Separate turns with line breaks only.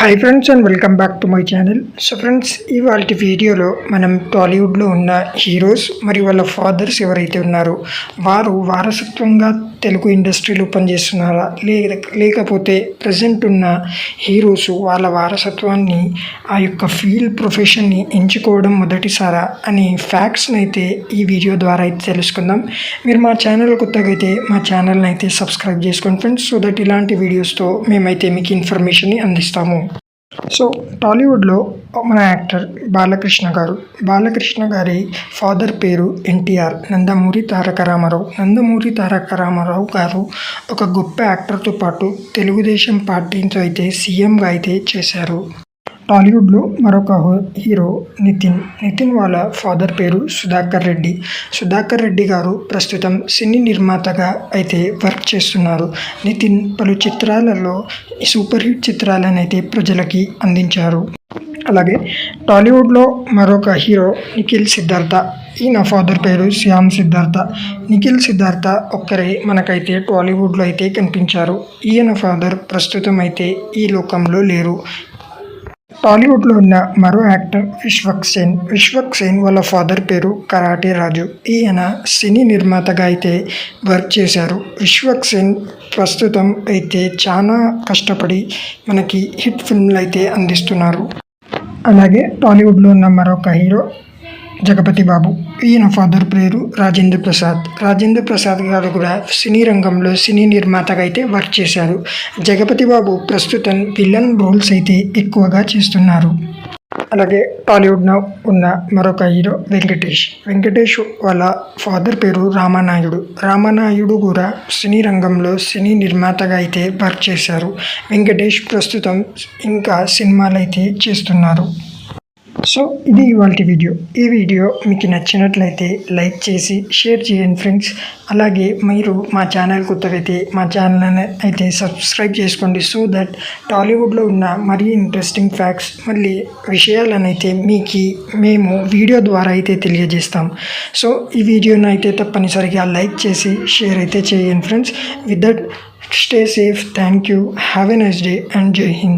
Hi friends and welcome back to my channel so friends ఇవాళ వీడియోలో మనం టాలీవుడ్లో ఉన్న హీరోస్ మరియు వాళ్ళ ఫాదర్స్ ఎవరైతే ఉన్నారో వారు వారసత్వంగా తెలుగు ఇండస్ట్రీలో పనిచేస్తున్నారా? లేక లేకపోతే ప్రజెంట్ ఉన్న హీరోస్ వాళ్ళ వారసత్వాన్ని ఆ యొక్క ఫీల్డ్ ప్రొఫెషన్ని ఎంచుకోవడం మొదటిసారా అనే ఫ్యాక్ట్స్ని అయితే ఈ వీడియో ద్వారా అయితే తెలుసుకుందాం. మీరు మా ఛానల్ కొత్తగా అయితే మా ఛానల్ని అయితే సబ్స్క్రైబ్ చేసుకోండి ఫ్రెండ్స్ సో దట్ ఇలాంటి వీడియోస్తో మేమైతే మీకు ఇన్ఫర్మేషన్ని అందిస్తాము. సో టాలీవుడ్లో మన యాక్టర్ బాలకృష్ణ గారు. బాలకృష్ణ గారి ఫాదర్ పేరు ఎన్టీఆర్. నందమూరి తారక రామారావు నందమూరి తారక రామారావు గారు ఒక గొప్ప యాక్టర్తో పాటు తెలుగుదేశం పార్టీతో అయితే సీఎంగా అయితే చేశారు. టాలీవుడ్లో మరొక హో- హీరో నితిన్. నితిన్ వాళ్ళ ఫాదర్ పేరు సుధాకర్ రెడ్డి. సుధాకర్ రెడ్డి గారు ప్రస్తుతం సినీ నిర్మాతగా అయితే వర్క్ చేస్తున్నారు. నితిన్ పలు చిత్రాలలో సూపర్ హిట్ చిత్రాలను అయితే ప్రజలకి అందించారు. అలాగే టాలీవుడ్లో మరొక హీరో నిఖిల్ సిద్ధార్థ. ఈయన ఫాదర్ పేరు శ్యామ్ సిద్ధార్థ. నిఖిల్ సిద్ధార్థ ఒక్కరే మనకైతే టాలీవుడ్లో అయితే కనిపించారు. ఈయన ఫాదర్ ప్రస్తుతం అయితే ఈ లోకంలో లేరు. టాలీవుడ్లో ఉన్న మరో యాక్టర్ విశ్వక్ సేన్. విశ్వక్ సేన్ వాళ్ళ ఫాదర్ పేరు కరాటే రాజు. ఈయన సినీ నిర్మాతగా అయితే వర్క్ చేశారు. విశ్వక్ సేన్ ప్రస్తుతం అయితే చాలా కష్టపడి మనకి హిట్ ఫిల్మ్లు అయితే అందిస్తున్నారు. అలాగే టాలీవుడ్లో ఉన్న మరొక హీరో జగపతి బాబు ఈయన ఫాదర్ పేరు రాజేంద్ర ప్రసాద్. రాజేంద్ర ప్రసాద్ గారు కూడా సినీ రంగంలో సినీ నిర్మాతగా అయితే వర్క్ చేశారు. జగపతి బాబు ప్రస్తుతం విలన్ రోల్స్ అయితే ఎక్కువగా చేస్తున్నారు. అలాగే టాలీవుడ్లో ఉన్న మరొక హీరో వెంకటేష్. వెంకటేష్ వాళ్ళ ఫాదర్ పేరు రామానాయుడు. రామానాయుడు కూడా సినీ రంగంలో సినీ నిర్మాతగా అయితే వర్క్ చేశారు. వెంకటేష్ ప్రస్తుతం ఇంకా సినిమాలు అయితే చేస్తున్నారు. సో ఇది ఇవాళ వీడియో. ఈ వీడియో మీకు నచ్చినట్లయితే లైక్ చేసి షేర్ చేయండి ఫ్రెండ్స్. అలాగే మీరు మా ఛానల్ కొత్తవైతే మా ఛానల్ అయితే సబ్స్క్రైబ్ చేసుకోండి సో దట్ టాలీవుడ్లో ఉన్న మరీ ఇంట్రెస్టింగ్ ఫ్యాక్ట్స్ మళ్ళీ విషయాలనైతే మీకు మేము వీడియో ద్వారా అయితే తెలియజేస్తాం. సో ఈ వీడియోను అయితే తప్పనిసరిగా లైక్ చేసి షేర్ అయితే చేయండి friends. With that stay safe. Thank you. Have a nice day and Jai Hind.